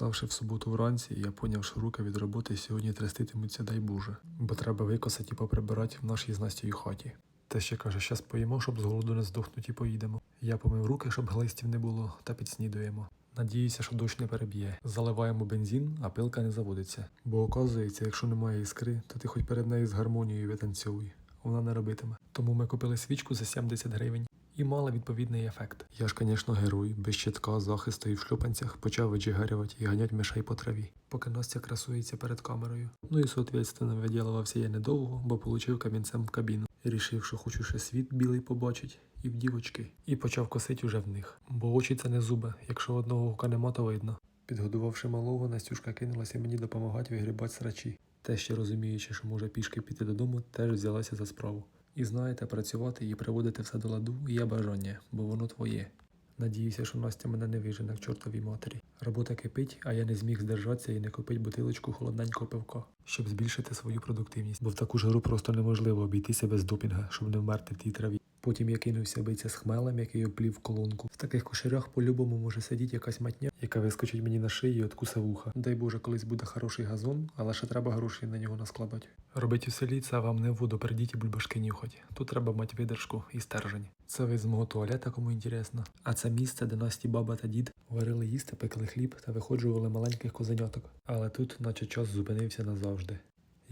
Вставши в суботу вранці, я поняв, що руки від роботи сьогодні тряститимуться, дай Боже, бо треба викосати і поприбирати в нашій з Настю хаті. Те ще каже, щас поїмо, щоб з голоду не здохнуть і поїдемо. Я помив руки, щоб глистів не було, та підснідуємо. Надіюся, що дощ не переб'є. Заливаємо бензин, а пилка не заводиться. Бо оказується, якщо немає іскри, то ти хоч перед нею з гармонією витанцьовуй. Вона не робитиме. Тому ми купили свічку за 70 гривень і мали відповідний ефект. Я ж, звісно, герой, без щитка, захисту і в шлюпанцях почав виджигарювати і ганять мишей по траві, поки Настя красується перед камерою. Ну і соответственно виділувався я недовго, бо получив камінцем в кабіну. Рішив, що хочу ще світ білий побачить, і в дівочки, і почав косить уже в них. Бо очі це не зуби, якщо одного ока нема, то видно. Підгодувавши малого, Настюшка кинулася мені допомагати вигрібати срачі. Те, ще розуміючи, що може пішки піти додому, теж взялася за справу. І знаєте, працювати і приводити все до ладу є бажання, бо воно твоє. Надіюся, що Настя мене не вижене к чортовій матері. Робота кипить, а я не зміг здержатися і не купить бутилочку холодненького пивка, щоб збільшити свою продуктивність. Бо в таку жару просто неможливо обійтися без допінга, щоб не вмерти в тій траві. Потім я кинувся битися з хмелем, який оплів колонку. В таких кошарях по-любому може сидіти якась матня, яка вискочить мені на шиї і откусе вуха. Дай Боже, колись буде хороший газон, але ще треба гроші на нього наскладати. Робить у селі це вам не воду придіть і бульбашки нюхать. Тут треба мати видержку і стержень. Це ви з мого туалета, кому інтересно. А це місце, де Насті баба та дід варили їсти, пекли хліб та виходжували маленьких козеняток. Але тут, наче час зупинився назавжди.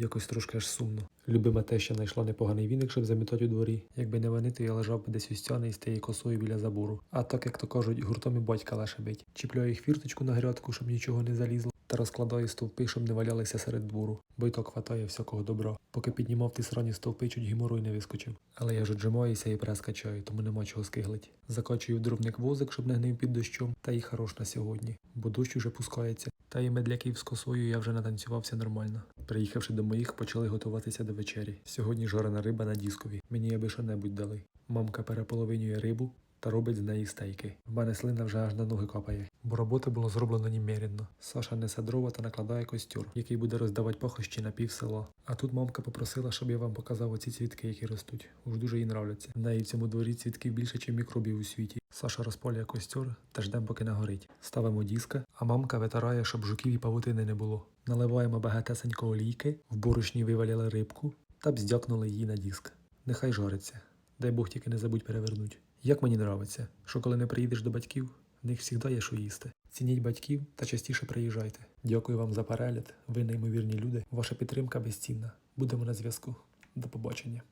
Якось трошки аж сумно. Любима теща знайшла непоганий віник, щоб замітати у дворі. Якби не вони, то я лежав би десь у стяни і тією косою біля забору. А так, як то кажуть, гуртом і батька леше бить. Чіпляю їх фірточку на грядку, щоб нічого не залізло, та розкладаю стовпи, щоб не валялися серед двору, бо й так хватає всякого добра. Поки піднімав ті срані стовпи, чуть гіморой не вискочив. Але я ж отжимаюся і прес качаю, тому нема чого скиглить. Закачую в дровник возик, щоб не гнив під дощом, та й хорош на сьогодні, бо дощ уже пускається. Та і медляків з косою я вже натанцювався нормально. Приїхавши до моїх, почали готуватися до вечері. Сьогодні жарена риба на діскові. Мені аби що-небудь дали. Мамка переполовинює рибу та робить з неї стейки. В мене слина вже аж на ноги капає, бо роботи було зроблено немірено. Саша несе дрова та накладає костюр, який буде роздавати пахощі на пів села. А тут мамка попросила, щоб я вам показав оці цвітки, які ростуть. Уж дуже їй нравляться. В неї в цьому дворі цвітків більше, ніж мікробів у світі. Саша розпалює костюр та ждем, поки нагорить. Ставимо диска, а мамка витирає, щоб жуків і павутини не було. Наливаємо багатесенько олійки, в борошні виваляли рибку та бздякнули її на диск. Нехай жариться. Дай Бог тільки не забудь перевернуть. Як мені нравиться, що коли не приїдеш до батьків, в них завжди є що їсти. Цініть батьків та частіше приїжджайте. Дякую вам за перегляд. Ви неймовірні люди. Ваша підтримка безцінна. Будемо на зв'язку. До побачення.